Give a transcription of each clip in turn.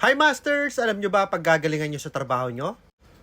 Hi Masters! Alam nyo ba pag gagalingan nyo sa trabaho nyo?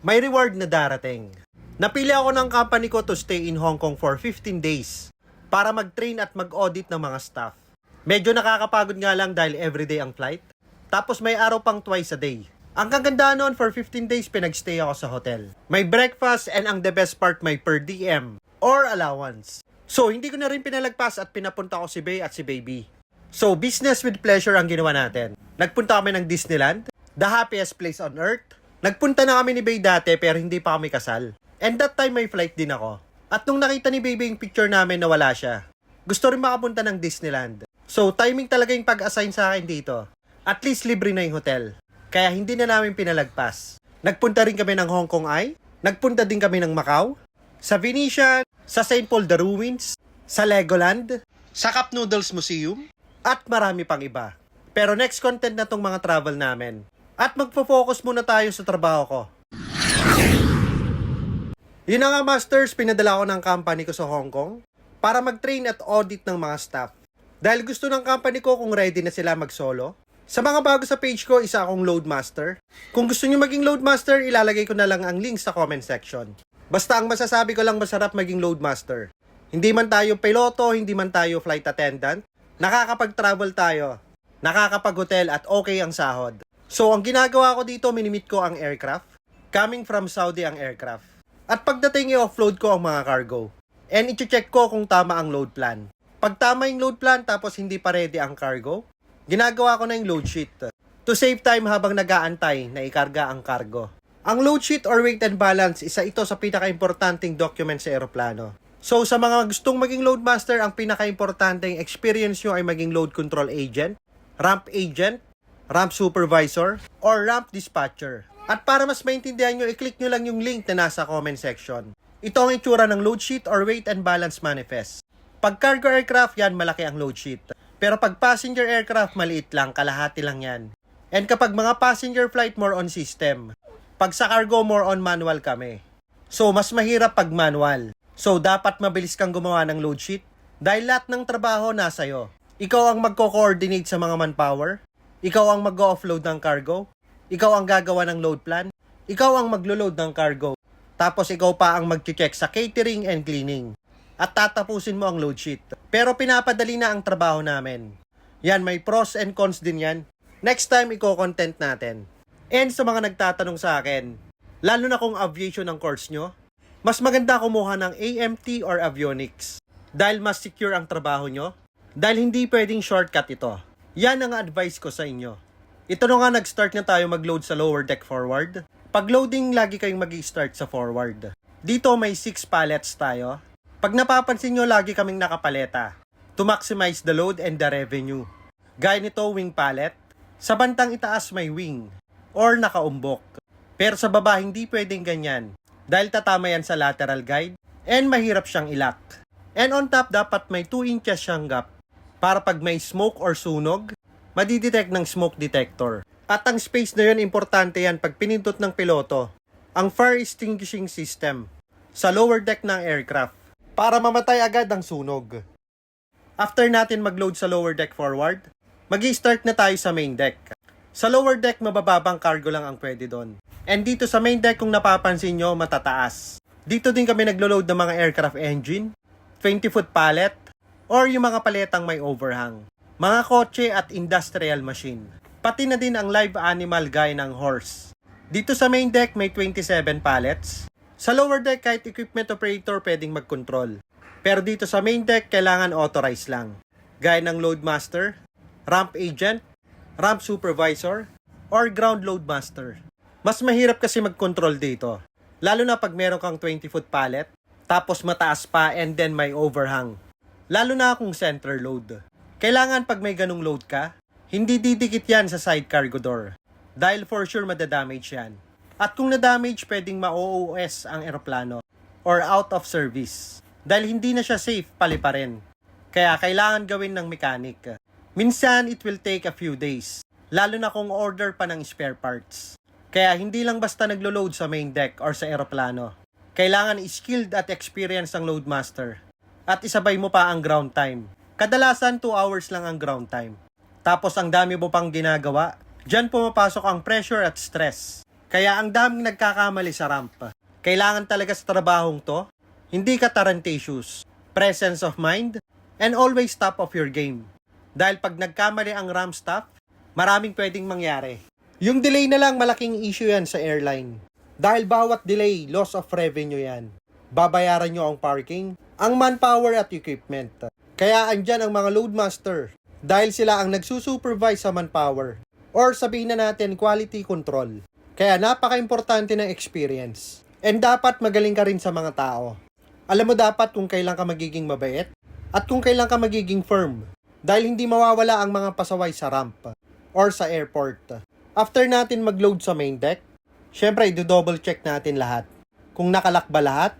May reward na darating. Napili ako ng company ko to stay in Hong Kong for 15 days para mag-train at mag-audit ng mga staff. Medyo nakakapagod nga lang dahil everyday ang flight. Tapos may araw pang twice a day. Ang kagandaan noon, for 15 days pinagstay ako sa hotel. May breakfast and ang the best part may per diem or allowance. So, hindi ko na rin pinalagpas at pinapunta ko si Bay at si Baby. So, business with pleasure ang ginawa natin. Nagpunta kami ng Disneyland, the happiest place on earth. Nagpunta na kami ni Bay dati pero hindi pa kami kasal. And that time may flight din ako. At nung nakita ni Baby yung picture namin na wala siya, gusto rin makapunta ng Disneyland. So, timing talaga yung pag-assign sa akin dito. At least libre na yung hotel. Kaya hindi na namin pinalagpas. Nagpunta rin kami ng Hong Kong Eye. Nagpunta din kami ng Macau. Sa Venetian, sa St. Paul the Ruins, sa Legoland, sa Cup Noodles Museum, at marami pang iba. Pero next content na tong mga travel namin. At magpo-focus muna tayo sa trabaho ko. Yun na nga masters, pinadala ko ng company ko sa Hong Kong para mag-train at audit ng mga staff. Dahil gusto ng company ko kung ready na sila mag-solo. Sa mga bago sa page ko, isa akong loadmaster. Kung gusto nyo maging loadmaster, ilalagay ko na lang ang link sa comment section. Basta ang masasabi ko lang masarap maging loadmaster. Hindi man tayo piloto, hindi man tayo flight attendant, nakakapag-travel tayo, nakakapag-hotel at okay ang sahod. So ang ginagawa ko dito, minimit ko ang aircraft. Coming from Saudi ang aircraft. At pagdating i-offload ko ang mga cargo. And i-check ko kung tama ang load plan. Pag tama yung load plan tapos hindi pa ready ang cargo, ginagawa ko na yung load sheet. To save time habang nag-aantay na ikarga ang cargo. Ang load sheet or weight and balance, isa ito sa pinaka-importanting document sa aeroplano. So sa mga gustong maging loadmaster, ang pinaka-importanting experience nyo ay maging load control agent, ramp agent, ramp supervisor, or ramp dispatcher. At para mas maintindihan nyo, i-click nyo lang yung link na nasa comment section. Ito ang itsura ng load sheet or weight and balance manifest. Pag cargo aircraft, yan malaki ang load sheet. Pero pag passenger aircraft, maliit lang, kalahati lang yan. And kapag mga passenger flight, more on system. Pag sa cargo, more on manual kami. So, mas mahirap pag manual. So, dapat mabilis kang gumawa ng load sheet. Dahil lahat ng trabaho nasa iyo. Ikaw ang magko-coordinate sa mga manpower. Ikaw ang mag-offload ng cargo. Ikaw ang gagawa ng load plan. Ikaw ang maglo-load ng cargo. Tapos ikaw pa ang mag-check sa catering and cleaning. At tatapusin mo ang load sheet. Pero pinapadali na ang trabaho namin. Yan, may pros and cons din yan. Next time, iko-content natin. And sa mga nagtatanong sa akin, lalo na kung aviation ang course nyo, mas maganda kumuha ng AMT or avionics. Dahil mas secure ang trabaho nyo. Dahil hindi pwedeng shortcut ito. Yan ang advice ko sa inyo. Ito na nga nag-start na tayo mag-load sa lower deck forward. Pag loading, lagi kayong mag start sa forward. Dito may 6 pallets tayo. Pag napapansin nyo, lagi kaming nakapaleta. To maximize the load and the revenue. Gaya nito, wing pallet. Sa bantang itaas may wing. Or nakaumbok. Pero sa baba, hindi pwedeng ganyan. Dahil tatama yan sa lateral guide. And mahirap siyang ilak. And on top, dapat may 2 inches siyang gap. Para pag may smoke or sunog, madidetect ng smoke detector. At ang space na yun, importante yan pag pinindot ng piloto. Ang fire extinguishing system sa lower deck ng aircraft para mamatay agad ang sunog. After natin mag-load sa lower deck forward, mag start na tayo sa main deck. Sa lower deck, mabababang cargo lang ang pwede doon. And dito sa main deck, kung napapansin nyo, matataas. Dito din kami naglo-load ng mga aircraft engine, 20-foot pallet, or yung mga paletang may overhang. Mga kotse at industrial machine. Pati na din ang live animal gaya ng horse. Dito sa main deck may 27 pallets. Sa lower deck kahit equipment operator pwedeng mag-control. Pero dito sa main deck kailangan authorized lang. Gaya ng loadmaster, ramp agent, ramp supervisor, or ground loadmaster. Mas mahirap kasi mag-control dito. Lalo na pag meron kang 20-foot pallet, tapos mataas pa and then may overhang. Lalo na kung center load. Kailangan pag may ganung load ka, hindi didikit yan sa side cargo door. Dahil for sure madadamage yan. At kung na-damage, pwedeng ma-OOS ang eroplano or out of service. Dahil hindi na siya safe, pali pa rin. Kaya kailangan gawin ng mechanic. Minsan, it will take a few days. Lalo na kung order pa ng spare parts. Kaya hindi lang basta naglo-load sa main deck or sa eroplano. Kailangan skilled at experienced ang loadmaster. At isabay mo pa ang ground time. Kadalasan 2 hours lang ang ground time. Tapos ang dami mo pang ginagawa, Diyan pumapasok ang pressure at stress. Kaya ang daming nagkakamali sa ramp. Kailangan talaga sa trabahong to, hindi ka tarantatious, presence of mind, and always top of your game. Dahil pag nagkamali ang ramp staff, maraming pwedeng mangyari. Yung delay na lang malaking issue yan sa airline. Dahil bawat delay, loss of revenue yan. Babayaran nyo ang parking, ang manpower at equipment. Kaya andyan ang mga loadmaster dahil sila ang nagsusupervise sa manpower or sabihin na natin quality control. Kaya napaka-importante ng experience. And dapat magaling ka rin sa mga tao. Alam mo dapat kung kailan ka magiging mabait at kung kailan ka magiging firm. Dahil hindi mawawala ang mga pasaway sa ramp or sa airport. After natin mag-load sa main deck, syempre i-double check natin lahat. Kung nakalak ba lahat?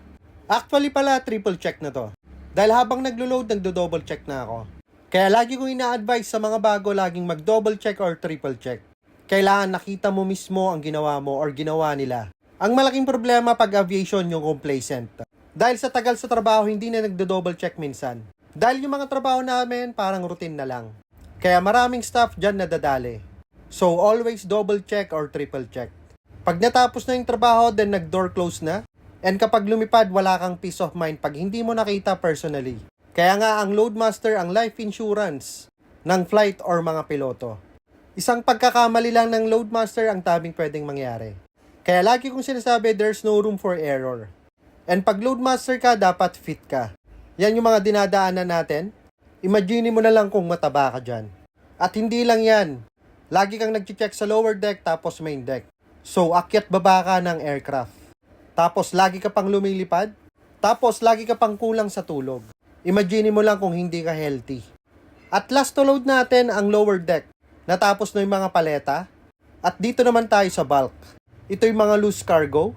Actually pala, triple check na to. Dahil habang naglo-load, nagdo-double check na ako. Kaya lagi kong ina-advise sa mga bago laging mag-double check or triple check. Kailangan nakita mo mismo ang ginawa mo or ginawa nila. Ang malaking problema pag aviation yung complacent. Dahil sa tagal sa trabaho, hindi na nagdo-double check minsan. Dahil yung mga trabaho namin, parang routine na lang. Kaya maraming staff dyan nadadali. So always double check or triple check. Pag natapos na yung trabaho, then nag-door close na. And kapag lumipad, wala kang peace of mind pag hindi mo nakita personally. Kaya nga ang loadmaster ang life insurance ng flight or mga piloto. Isang pagkakamali lang ng loadmaster ang tabing pwedeng mangyari. Kaya lagi kong sinasabi, there's no room for error. And pag loadmaster ka, dapat fit ka. Yan yung mga dinadaanan natin. Imagine mo na lang kung mataba ka dyan. At hindi lang yan. Lagi kang nag-check sa lower deck tapos main deck. So, akyat baba ka ng aircraft. Tapos, lagi ka pang lumilipad. Tapos, lagi ka pang kulang sa tulog. Imagine mo lang kung hindi ka healthy. At last to load natin ang lower deck. Natapos na yung mga paleta. At dito naman tayo sa bulk. Ito yung mga loose cargo.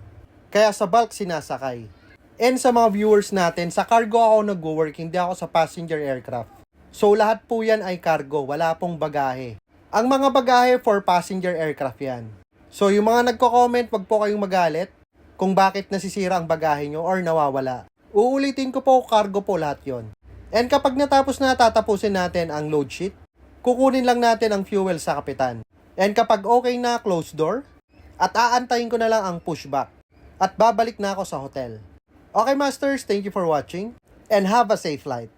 Kaya sa bulk sinasakay. And sa mga viewers natin, sa cargo ako nag-work, hindi ako sa passenger aircraft. So lahat po yan ay cargo, wala pong bagahe. Ang mga bagahe for passenger aircraft yan. So yung mga nagko-comment, wag po kayong magalit kung bakit nasisira ang bagahe nyo or nawawala. Uulitin ko po, cargo po lahat yon. And kapag natapos na, tatapusin natin ang load sheet. Kukunin lang natin ang fuel sa kapitan. And kapag okay na, close door. At aantayin ko na lang ang pushback. At babalik na ako sa hotel. Okay, Masters, thank you for watching. And have a safe flight.